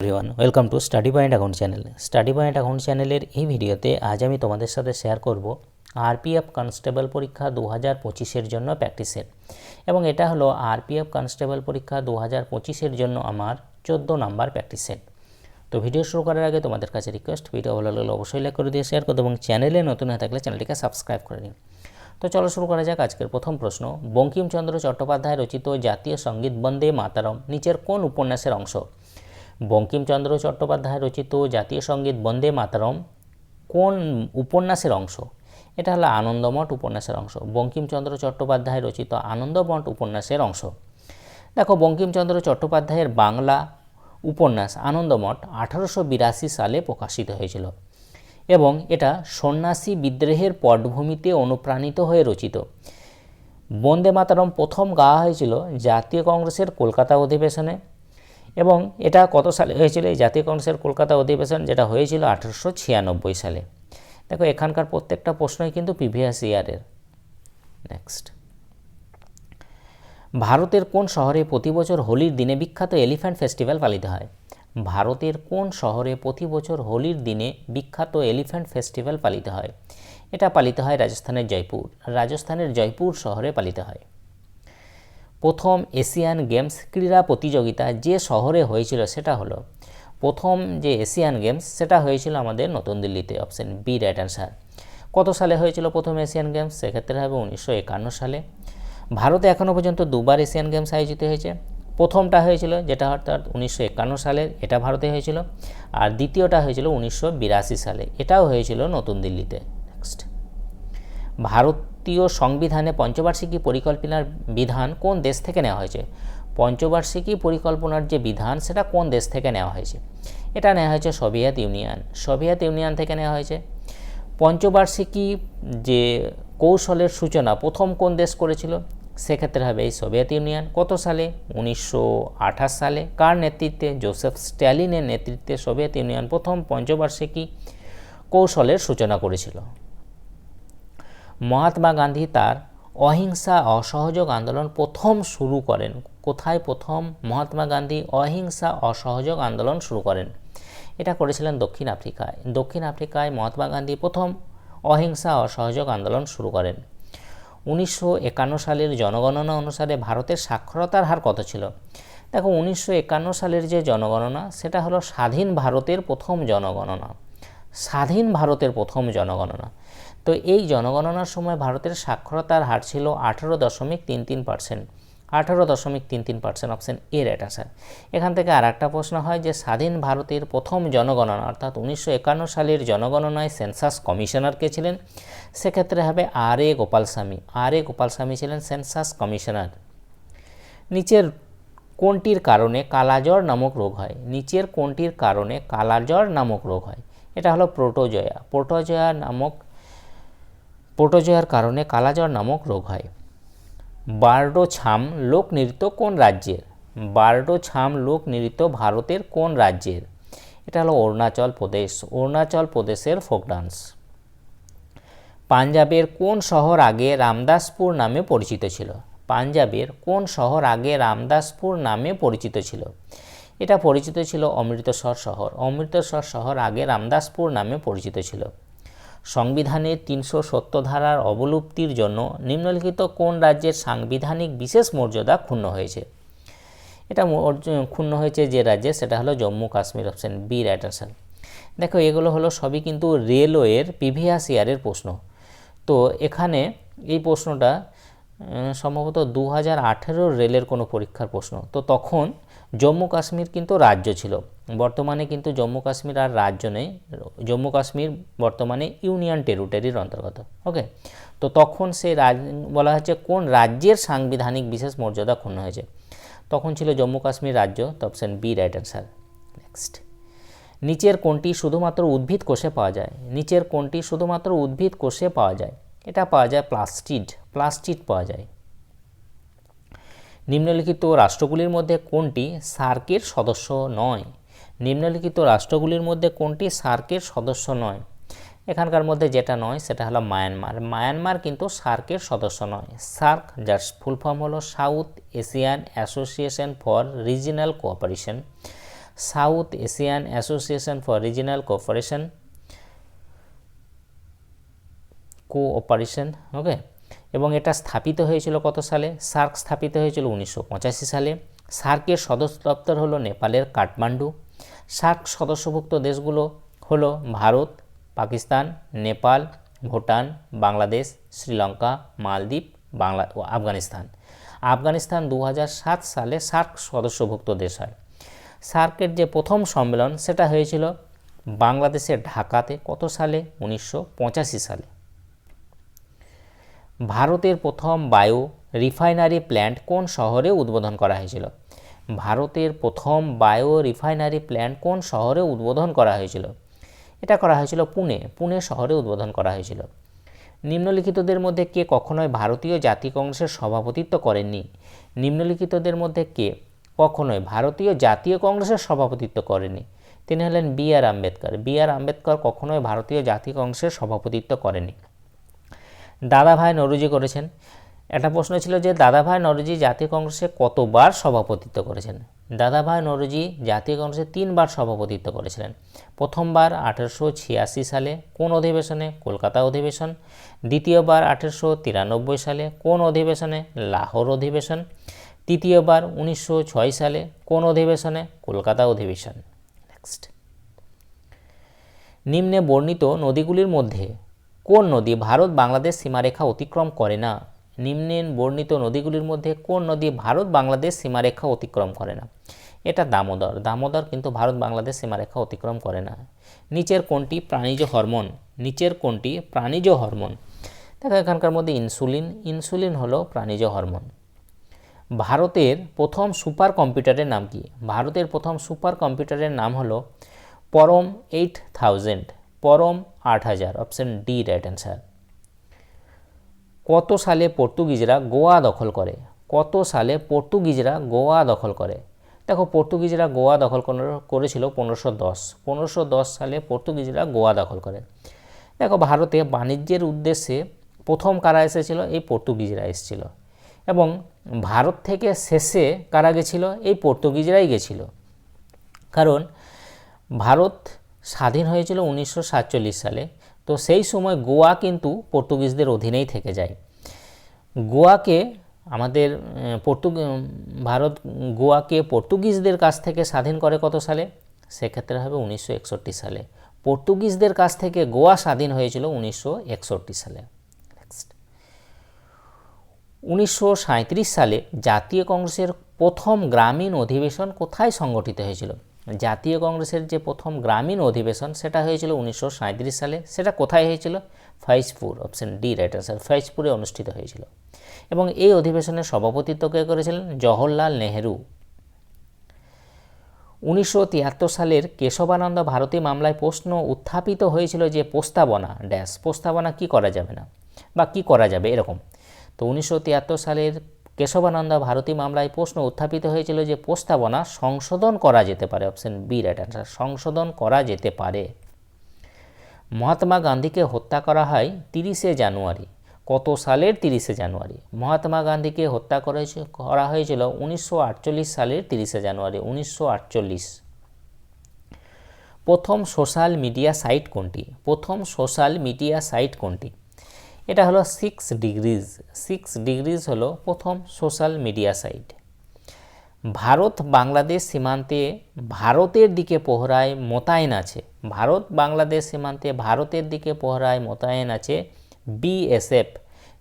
Everyone welcome to study point account channel study point account চ্যানেলের এই ভিডিওতে আজ আমি তোমাদের সাথে শেয়ার করব আরপিএফ কনস্টেবল পরীক্ষা দু হাজার পঁচিশের জন্য প্র্যাকটিসের এবং এটা হলো আরপিএফ কনস্টেবল পরীক্ষা দু হাজার পঁচিশের জন্য আমার চোদ্দ নাম্বার প্র্যাকটিসের তো ভিডিও শুরু করার আগে তোমাদের কাছে রিকোয়েস্ট ভিডিও ভালো লাগলে অবশ্যই লাইক করে দিয়ে শেয়ার করো এবং চ্যানেলে নতুন হয়ে থাকলে চ্যানেলটিকে সাবস্ক্রাইব করে নিন। তো চলো শুরু করা যাক আজকের প্রথম প্রশ্ন। বঙ্কিমচন্দ্র চট্টোপাধ্যায় রচিত জাতীয় সংগীত বন্দে মাতারম, নিচের কোন উপন্যাসের অংশ? বঙ্কিমচন্দ্র চট্টোপাধ্যায় রচিত জাতীয় সংগীত বন্দে মাতারম কোন উপন্যাসের অংশ? এটা হলো আনন্দমঠ উপন্যাসের অংশ। বঙ্কিমচন্দ্র চট্টোপাধ্যায় রচিত আনন্দমঠ উপন্যাসের অংশ। দেখো, বঙ্কিমচন্দ্র চট্টোপাধ্যায়ের বাংলা উপন্যাস আনন্দমঠ আঠারোশো বিরাশি সালে প্রকাশিত হয়েছিল এবং এটা সন্ন্যাসী বিদ্রোহের পটভূমিতে অনুপ্রাণিত হয়ে রচিত। বন্দে মাতারম প্রথম গাওয়া হয়েছিল জাতীয় কংগ্রেসের কলকাতা অধিবেশনে। এবং এটা কত সালে হয়েছিল? এই জাতীয় কংগ্রেসের কলকাতা অধিবেশন যেটা হয়েছিল আঠারোশো ছিয়ানব্বই সালে। দেখো, এখানকার প্রত্যেকটা প্রশ্নই কিন্তু প্রিভিয়াস ইয়ারের নেক্সট ভারতের কোন শহরে প্রতি বছর হোলির দিনে বিখ্যাত এলিফ্যান্ট ফেস্টিভ্যাল পালিত হয়? ভারতের কোন শহরে প্রতি বছর হোলির দিনে বিখ্যাত এলিফ্যান্ট ফেস্টিভ্যাল পালিত হয়? এটা পালিত হয় রাজস্থানের জয়পুর। রাজস্থানের জয়পুর শহরে পালিত হয়। প্রথম এশিয়ান গেমস ক্রীড়া প্রতিযোগিতা যে শহরে হয়েছিল সেটা হলো, প্রথম যে এশিয়ান গেমস সেটা হয়েছিল আমাদের নতুন দিল্লিতে অপশন বি রাইট অ্যান্সার কত সালে হয়েছিল প্রথম এশিয়ান গেমস? সেক্ষেত্রে হবে উনিশশো একান্ন সালে। ভারতে এখনও পর্যন্ত দুবার এশিয়ান গেমস আয়োজিত হয়েছে। প্রথমটা হয়েছিল যেটা অর্থাৎ উনিশশো একান্ন সালের এটা ভারতে হয়েছিল। আর দ্বিতীয়টা হয়েছিল উনিশশো বিরাশি সালে, এটাও হয়েছিল নতুন দিল্লিতে। নেক্সট ভারতীয় সংবিধানে পঞ্চবার্ষিকী পরিকল্পনার বিধান কোন দেশ থেকে নেওয়া হয়েছে? পঞ্চবার্ষিকী পরিকল্পনার যে বিধান, সেটা কোন দেশ থেকে নেওয়া হয়েছে? এটা নেওয়া হয়েছে সোভিয়েত ইউনিয়ন। সোভিয়েত ইউনিয়ন থেকে নেওয়া হয়েছে। পঞ্চবার্ষিকী যে কৌশলের সূচনা প্রথম কোন দেশ করেছিল? সেক্ষেত্রে হবে এই সোভিয়েত ইউনিয়ন। কত সালে? উনিশশো আঠাশ সালে। কার নেতৃত্বে? জোসেফ স্ট্যালিনের নেতৃত্বে সোভিয়েত ইউনিয়ন প্রথম পঞ্চবার্ষিকী কৌশলের সূচনা করেছিল। মহাত্মা গান্ধী তার অহিংসা, অসহযোগ আন্দোলন প্রথম শুরু করেন। কোথায় প্রথম? মহাত্মা গান্ধী অহিংসা, অসহযোগ আন্দোলন শুরু করেন। এটা করেছিলেন দক্ষিণ আফ্রিকায়। দক্ষিণ আফ্রিকায় মহাত্মা গান্ধী প্রথম অহিংসা, অসহযোগ আন্দোলন শুরু করেন। উনিশশো একান্ন সালের জনগণনা অনুসারে ভারতের সাক্ষরতার হার কত ছিল? দেখো, উনিশশো একান্ন সালের যে জনগণনা, সেটা হলো স্বাধীন ভারতের প্রথম জনগণনা। স্বাধীন ভারতের প্রথম জনগণনা। তো এই জনগণনার সময় ভারতের সাক্ষরতার হার ছিল আঠারো দশমিক তিন তিন পার্সেন্ট। আঠারো দশমিক তিন তিন পার্সেন্ট অপশান এ রেট আসার এখান থেকে আর একটা প্রশ্ন হয় যে স্বাধীন ভারতের প্রথম জনগণনা, অর্থাৎ উনিশশো একান্ন সালের জনগণনায় সেন্সাস কমিশনার কে ছিলেন? সেক্ষেত্রে হবে আর এ গোপালস্বামী। আর এ গোপালস্বামী ছিলেন সেন্সাস কমিশনার। নিচের কোনটির কারণে কালাজ্বর নামক রোগ হয়? নিচের কোনটির কারণে কালাজ্বর নামক রোগ হয়? এটা হলো প্রোটোজয়া। প্রোটোজয়া নামক প্রোটোজয়ার কারণে কালাজ্বর নামক রোগ হয়। বার্ডো ছাম লোক নৃত্য কোন রাজ্যের? বার্ডো ছাম লোক নৃত্য ভারতের কোন রাজ্যের? এটা হলো অরুণাচল প্রদেশ, অরুণাচল প্রদেশের ফোক ডান্স পাঞ্জাবের কোন শহর আগে রামদাসপুর নামে পরিচিত ছিল? পাঞ্জাবের কোন শহর আগে রামদাসপুর নামে পরিচিত ছিল? এটা পরিচিত ছিল অমৃতসর শহর। অমৃতসর শহর আগে রামদাসপুর নামে পরিচিত ছিল। সংবিধানের তিনশো সত্তর ধারার অবলুপ্তির জন্য নিম্নলিখিত কোন রাজ্যের সাংবিধানিক বিশেষ মর্যাদা ক্ষুণ্ণ হয়েছে? এটা ক্ষুণ্ণ হয়েছে যে রাজ্যে, সেটা হলো Jammu Kashmir option B right দেখো, এগুলো হলো সবই কিন্তু রেলওয়ের প্রিভিয়াস ইয়ারের প্রশ্ন। তো এখানে এই প্রশ্নটা সম্ভবত দু হাজার রেলের কোনো পরীক্ষার প্রশ্ন। তো তখন জম্মু কাশ্মীর কিন্তু রাজ্য ছিল। বর্তমানে কিন্তু জম্মু কাশ্মীর আর রাজ্য নেই। জম্মু কাশ্মীর বর্তমানে ইউনিয়ন টেরিটরির অন্তর্গত, ওকে? তো তখন সেই রাজ, বলা হচ্ছে কোন রাজ্যের সাংবিধানিক বিশেষ মর্যাদা ক্ষুণ্ণ হয়েছে? তখন ছিল জম্মু কাশ্মীর রাজ্য, তো option B right answer next. নিচের কোনটি শুধুমাত্র উদ্ভিদ কোষে পাওয়া যায়? নিচের কোনটি শুধুমাত্র উদ্ভিদ কোষে পাওয়া যায়? এটা পাওয়া যায় প্লাস্টিড। প্লাস্টিড পাওয়া যায়। নিম্নলিখিত রাষ্ট্রগুলির মধ্যে কোনটি সার্কের সদস্য নয়? নিম্নলিখিত রাষ্ট্রগুলির মধ্যে কোনটি সার্কের সদস্য নয়? এখানকার মধ্যে যেটা নয়, সেটা হলো মায়ানমার। মায়ানমার কিন্তু সার্কের সদস্য নয়। সার্ক, যার ফুল ফর্ম হলো South Asian Association for Regional Cooperation. South Asian Association for Regional Cooperation. Cooperation, okay? এবং এটা স্থাপিত হয়েছিল কত সালে? সার্ক স্থাপিত হয়েছিল উনিশশো পঁচাশি সালে। সার্কের সদস্য দপ্তর হলো নেপালের কাঠমান্ডু। সার্ক সদস্যভুক্ত দেশগুলো হলো ভারত, পাকিস্তান, নেপাল, ভুটান, বাংলাদেশ, শ্রীলঙ্কা, মালদ্বীপ, বাংলা ও আফগানিস্তান। আফগানিস্তান দু হাজার সাত সালে সার্ক সদস্যভুক্ত দেশ হয়। সার্কের যে প্রথম সম্মেলন সেটা হয়েছিল বাংলাদেশের ঢাকাতে কত সালে? উনিশশো পঁচাশি সালে। ভারতের প্রথম বায়ো রিফাইনারি প্ল্যান্ট কোন শহরে উদ্বোধন করা হয়েছিল? ভারতের প্রথম বায়ো রিফাইনারি প্ল্যান্ট কোন শহরে উদ্বোধন করা হয়েছিল? এটা করা হয়েছিল পুনে। পুনে শহরে উদ্বোধন করা হয়েছিল। নিম্নলিখিতদের মধ্যে কে কখনোই ভারতীয় জাতীয় কংগ্রেসের সভাপতিত্ব করেননি? নিম্নলিখিতদের মধ্যে কে কখনোই ভারতীয় জাতীয় কংগ্রেসের সভাপতিত্ব করেনি তিনি হলেন B R Ambedkar. B R Ambedkar কখনোই ভারতীয় জাতীয় কংগ্রেসের সভাপতিত্ব করেনি দাদাভাই নরুজি করেছেন। একটা প্রশ্ন ছিল যে, দাদাভাই নরুজি জাতীয় কংগ্রেসে কতবার সভাপতিত্ব করেছেন? দাদাভাই নরুজি জাতীয় কংগ্রেসে তিনবার সভাপতিত্ব করেছিলেন। প্রথমবার আঠেরোশো ছিয়াশি সালে কোন অধিবেশনে? কলকাতা অধিবেশন। দ্বিতীয়বার আঠেরোশো তিরানব্বই সালে কোন অধিবেশনে? লাহোর অধিবেশন। তৃতীয়বার উনিশশো ছয় সালে কোন অধিবেশনে? কলকাতা অধিবেশন। নেক্সট নিম্নে বর্ণিত নদীগুলির মধ্যে কোন নদী ভারত বাংলাদেশ সীমারেখা অতিক্রম করে না? নিম্নে বর্ণিত নদীগুলির মধ্যে কোন নদী ভারত বাংলাদেশ সীমারেখা অতিক্রম করে না? এটা দামোদর। দামোদর কিন্তু ভারত বাংলাদেশ সীমারেখা অতিক্রম করে না। নিচের কোনটি? প্রাণীজ হরমোন। নিচের কোনটি? প্রাণীজ হরমোন। দেখো এখানকার মধ্যে ইনসুলিন। ইনসুলিন হলো প্রাণীজ হরমোন। ভারতের প্রথম সুপার কম্পিউটারের নাম কি? ভারতের প্রথম সুপার কম্পিউটারের নাম হলো পরম এইট থাউজেন্ড। পরম আট হাজার অপশন ডি রাইট অ্যান্সার কত সালে পর্তুগিজরা গোয়া দখল করে? কত সালে পর্তুগিজরা গোয়া দখল করে? দেখো, পর্তুগিজরা গোয়া দখল করেছিল পনেরোশো দশ। পনেরোশো দশ সালে পর্তুগিজরা গোয়া দখল করে। দেখো, ভারতে বাণিজ্যের উদ্দেশ্যে প্রথম কারা এসেছিল? এই পর্তুগিজরা এসেছিল। এবং ভারত থেকে শেষে কারা গেছিল? এই পর্তুগিজরাই গেছিল। কারণ ভারত স্বাধীন হয়েছিল উনিশশো সাতচল্লিশ সালে। তো সেই সময় গোয়া কিন্তু পর্তুগিজদের অধীনেই থেকে যায়। গোয়াকে আমাদের পর্তু ভারত, গোয়াকে পর্তুগিজদের কাছ থেকে স্বাধীন করে কত সালে? সেক্ষেত্রে হবে উনিশশো একষট্টি সালে। পর্তুগিজদের কাছ থেকে গোয়া স্বাধীন হয়েছিল উনিশশো একষট্টি সালে। নেক্সট উনিশশো সাঁইত্রিশ সালে জাতীয় কংগ্রেসের প্রথম গ্রামীণ অধিবেশন কোথায় সংগঠিত হয়েছিল? জাতীয় কংগ্রেসের যে প্রথম গ্রামীণ অধিবেশন, সেটা হয়েছিল উনিশশো সাঁইত্রিশ সালে। সেটা কোথায় হয়েছিল? Faizpur option D right answer ফাইজপুরে অনুষ্ঠিত হয়েছিল। এবং এই অধিবেশনের সভাপতিত্ব কে করেছিলেন? জওহরলাল নেহেরু। উনিশশো তিয়াত্তর সালের কেশবানন্দ ভারতী মামলায় প্রশ্ন উত্থাপিত হয়েছিল যে প্রস্তাবনা, ড্যাশ, প্রস্তাবনা কি করা যাবে না? বা কি করা যাবে? এরকম। তো উনিশশো তিয়াত্তর সালের কেশবানন্দ ভারতী মামলায় প্রশ্ন উত্থাপিত হয়েছিল যে প্রস্তাবনা সংশোধন করা যেতে পারে। অপশন বি রাইট অ্যান্সার সংশোধন করা যেতে পারে। মহাত্মা গান্ধীকে হত্যা করা হয় তিরিশে জানুয়ারি। কত সালের তিরিশে জানুয়ারি? মহাত্মা গান্ধীকে হত্যা করা হয়েছিল উনিশশো আটচল্লিশ সালের তিরিশে জানুয়ারি, উনিশশো আটচল্লিশ। প্রথম সোশ্যাল মিডিয়া সাইট কোনটি? প্রথম সোশ্যাল মিডিয়া সাইট কোনটি? এটা হলো সিক্স ডিগ্রিজ সিক্স ডিগ্রিজ হলো প্রথম social media site Bharat Bangladesh সীমান্তে ভারতের দিকে পোহরায় মোতায়েন আছে। ভারত বাংলাদেশ সীমান্তে ভারতের দিকে পোহরায় মোতায়েন আছে BSF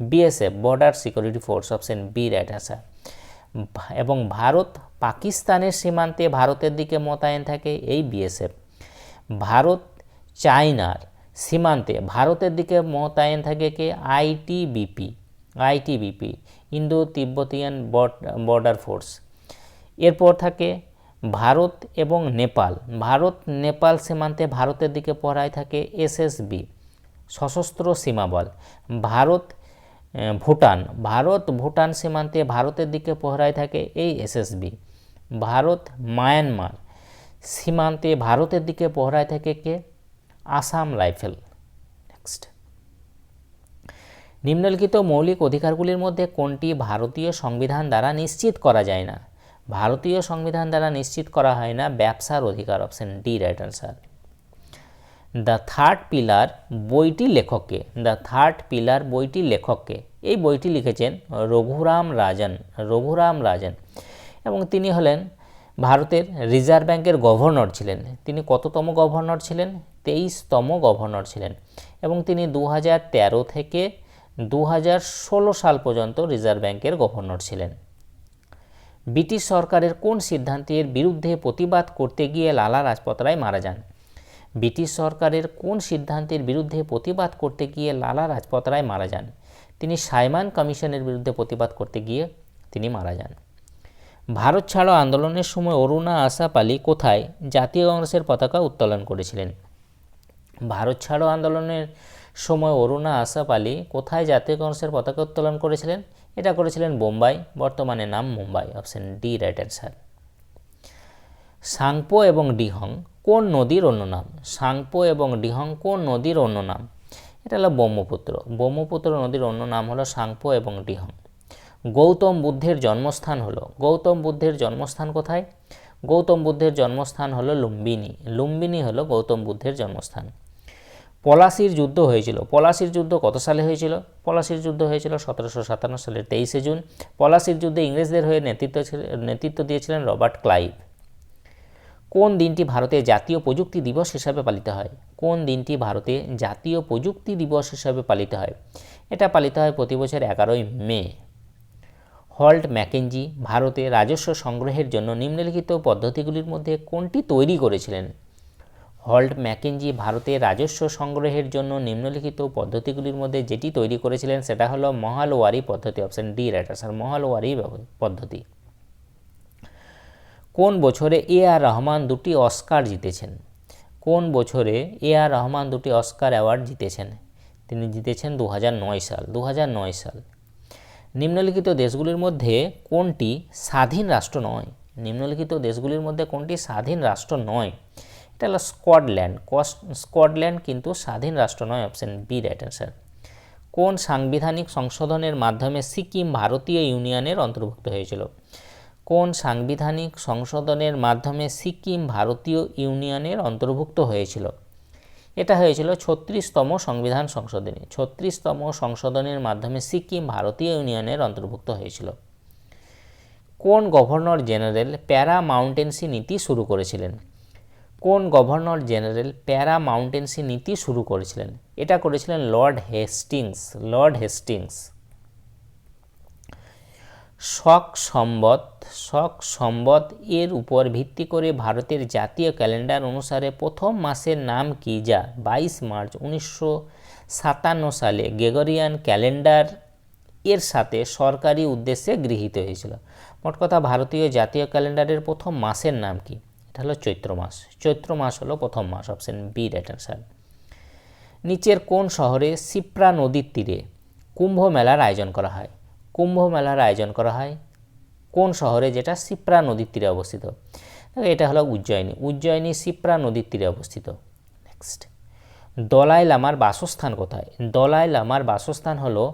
BSF border security force option B right answer এবং ভারত পাকিস্তানের সীমান্তে ভারতের দিকে মোতায়েন থাকে এই বিএসএফ ভারত চায়নার সীমান্তে, ভারতের দিকে মোতায়েন থাকে কে? ITBP ITBP Indo Tibetan border force এরপর থাকে ভারত এবং নেপাল। ভারত, নেপাল সীমান্তে ভারতের দিকে পড়ায় থাকে এসএসবি সশস্ত্র সীমাবল ভারত ভুটান। ভারত, ভুটান সীমান্তে ভারতের দিকে পহরায় থাকে এই এসএসবি ভারত, মায়ানমার সীমান্তে ভারতের দিকে পহরায় থাকে কে? আসাম রাইফেল। নেক্সট। নিম্নলিখিত মৌলিক অধিকারগুলির মধ্যে কোনটি ভারতীয় সংবিধান দ্বারা নিশ্চিত করা যায় না? ভারতীয় সংবিধান দ্বারা নিশ্চিত করা হয় না, ব্যবসার অধিকার option D right answer the third pillar বইটি লেখককে। দ্য থার্ড পিলার বইটি লেখককে। এই বইটি লিখেছেন রঘুরাম রাজন রঘুরাম রাজন। এবং তিনি হলেন ভারতের রিজার্ভ ব্যাংকের গভর্নর ছিলেন। তিনি কততম গভর্নর ছিলেন? তেইশতম গভর্নর ছিলেন এবং তিনি দু তেরো থেকে দু ষোলো সাল পর্যন্ত রিজার্ভ ব্যাংকের গভর্নর ছিলেন। ব্রিটিশ সরকারের কোন সিদ্ধান্তের বিরুদ্ধে প্রতিবাদ করতে গিয়ে লালা রাজপথ রায় মারা যান? ব্রিটিশ সরকারের কোন সিদ্ধান্তের বিরুদ্ধে প্রতিবাদ করতে গিয়ে লালা রাজপথ রায় মারা যান? তিনি সাইমান কমিশনের বিরুদ্ধে প্রতিবাদ করতে গিয়ে তিনি মারা যান। ভারত ছাড়ো আন্দোলনের সময় অরুণা আসাপ আলী কোথায় জাতীয় কংগ্রেসের পতাকা উত্তোলন করেছিলেন? ভারত ছাড়ো আন্দোলনের সময় অরুণা আসাপ আলী কোথায় জাতীয় কংগ্রেসের পতাকা উত্তোলন করেছিলেন? এটা করেছিলেন বোম্বাই, বর্তমানে নাম Mumbai option D right answer Sangpo এবং ডিহং কোন নদীর অন্য নাম? সাংপো এবং ডিহং কোন নদীর অন্য নাম? এটা হলো ব্রহ্মপুত্র। ব্রহ্মপুত্র নদীর অন্য নাম হলো সাংপো এবং ডিহং। গৌতম বুদ্ধের জন্মস্থান হলো। গৌতম বুদ্ধের জন্মস্থান কোথায়? গৌতম বুদ্ধের জন্মস্থান হলো লুম্বিনী। লুম্বিনী হলো গৌতম বুদ্ধের জন্মস্থান। পলাশির যুদ্ধ হয়েছিল। পলাশির যুদ্ধ কত সালে হয়েছিল? পলাশির যুদ্ধ হয়েছিল সতেরোশো সাতান্ন সালের তেইশে জুন। পলাশির যুদ্ধে ইংরেজদের হয়ে নেতৃত্ব নেতৃত্ব দিয়েছিলেন রবার্ট ক্লাইভ। কোন দিনটি ভারতে জাতীয় প্রযুক্তি দিবস হিসাবে পালিত হয়? কোন দিনটি ভারতে জাতীয় প্রযুক্তি দিবস হিসাবে পালিত হয়? এটা পালিত হয় প্রতি বছর এগারোই মে। হল্ট ম্যাকেঞ্জি ভারতে রাজস্ব সংগ্রহের জন্য নিম্নলিখিত পদ্ধতিগুলির মধ্যে কোনটি তৈরি করেছিলেন? হল্ট ম্যাকেঞ্জি ভারতে রাজস্ব সংগ্রহের জন্য নিম্নলিখিত পদ্ধতিগুলির মধ্যে যেটি তৈরি করেছিলেন সেটা হলো মহালওয়ারি পদ্ধতি option D right answer Mahalwari পদ্ধতি। কোন বছরে এ আর রহমান দুটি অস্কার জিতেছেন? কোন বছরে এ আর রহমান দুটি অস্কার অ্যাওয়ার্ড জিতেছেন? তিনি জিতেছেন দু হাজার নয় সাল দু হাজার নয় সাল। নিম্নলিখিত দেশগুলির মধ্যে কোনটি স্বাধীন রাষ্ট্র নয়? নিম্নলিখিত দেশগুলির মধ্যে কোনটি স্বাধীন রাষ্ট্র নয়? এটা হলো স্কটল্যান্ড। স্কটল্যান্ড কিন্তু স্বাধীন রাষ্ট্র নয়, অপশন বি রাইট অ্যান্সার কোন সাংবিধানিক সংশোধনের মাধ্যমে সিকিম ভারতীয় ইউনিয়নের অন্তর্ভুক্ত হয়েছিল? কোন সাংবিধানিক সংশোধনের মাধ্যমে সিকিম ভারতীয় ইউনিয়নের অন্তর্ভুক্ত হয়েছিল? এটা হয়েছিল ছত্রিশতম সংবিধান সংশোধনী। ছত্রিশতম সংশোধনের মাধ্যমে সিকিম ভারতীয় ইউনিয়নের অন্তর্ভুক্ত হয়েছিল। কোন গভর্নর জেনারেল প্যারা মাউন্টেন্সি নীতি শুরু করেছিলেন? কোন গভর্নর জেনারেল প্যারা মাউন্টেন্সি নীতি শুরু করেছিলেন? এটা করেছিলেন Lord Hastings Lord Hastings. Shaka Samvat Shaka Samvat এর উপর ভিত্তি করে ভারতের জাতীয় ক্যালেন্ডার অনুসারে প্রথম মাসের নাম কি যা বাইশ মার্চ উনিশশো সাতান্ন সালে গেগরিয়ান ক্যালেন্ডার এর সাথে সরকারি উদ্দেশ্যে গৃহীত হয়েছিল? মোট কথা ভারতীয় জাতীয় ক্যালেন্ডারের প্রথম মাসের নাম কি? এটা হলো চৈত্র মাস। চৈত্র মাস হলো প্রথম মাস অপশন বি রাইট অ্যান্সার নিচের কোন শহরে সিপ্রা নদীর তীরে কুম্ভ মেলার আয়োজন করা হয়? কুম্ভ মেলার আয়োজন করা হয়। কোন শহরে? যেটা সিপ্রা নদীর তীরে অবস্থিত। এটা হলো উজ্জয়িনী। উজ্জয়িনী সিপ্রা নদীর তীরে অবস্থিত। নেক্সট দলাই লামার বাসস্থান কোথায়? দলাই লামার বাসস্থান হলো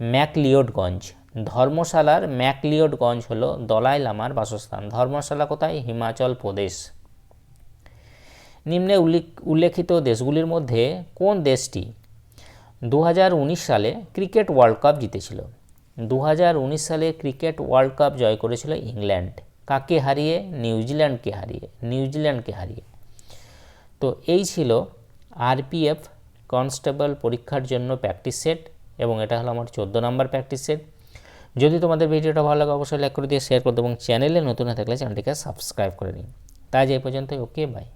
ম্যাকলিওডগঞ্জ ধর্মশালার ম্যাকলিওডগঞ্জ হলো দলাই লামার বাসস্থান। ধর্মশালা কোথায়? হিমাচল প্রদেশ। নিম্নে উল্লেখিত দেশগুলির মধ্যে কোন দেশটি দু হাজার উনিশ সালে ক্রিকেট ওয়ার্ল্ড কাপ জিতেছিল? দু হাজার উনিশ সালে ক্রিকেট ওয়ার্ল্ড কাপ জয় করেছিল ইংল্যান্ড। কাকে হারিয়ে? নিউজিল্যান্ডকে হারিয়ে। নিউজিল্যান্ডকে হারিয়ে। তো এই ছিল আরপিএফ কনস্টেবল পরীক্ষার জন্য প্র্যাকটিস সেট এবং এটা হলো আমার চোদ্দ নম্বর প্র্যাকটিস সেট। যদি তোমাদের ভিডিওটা ভালো লাগে, অবশ্যই লাইক করে দিয়ে শেয়ার করতে এবং চ্যানেলে নতুন হয়ে থাকলে চ্যানেলটিকে সাবস্ক্রাইব করে নিন তাই এই পর্যন্ত ওকে বাই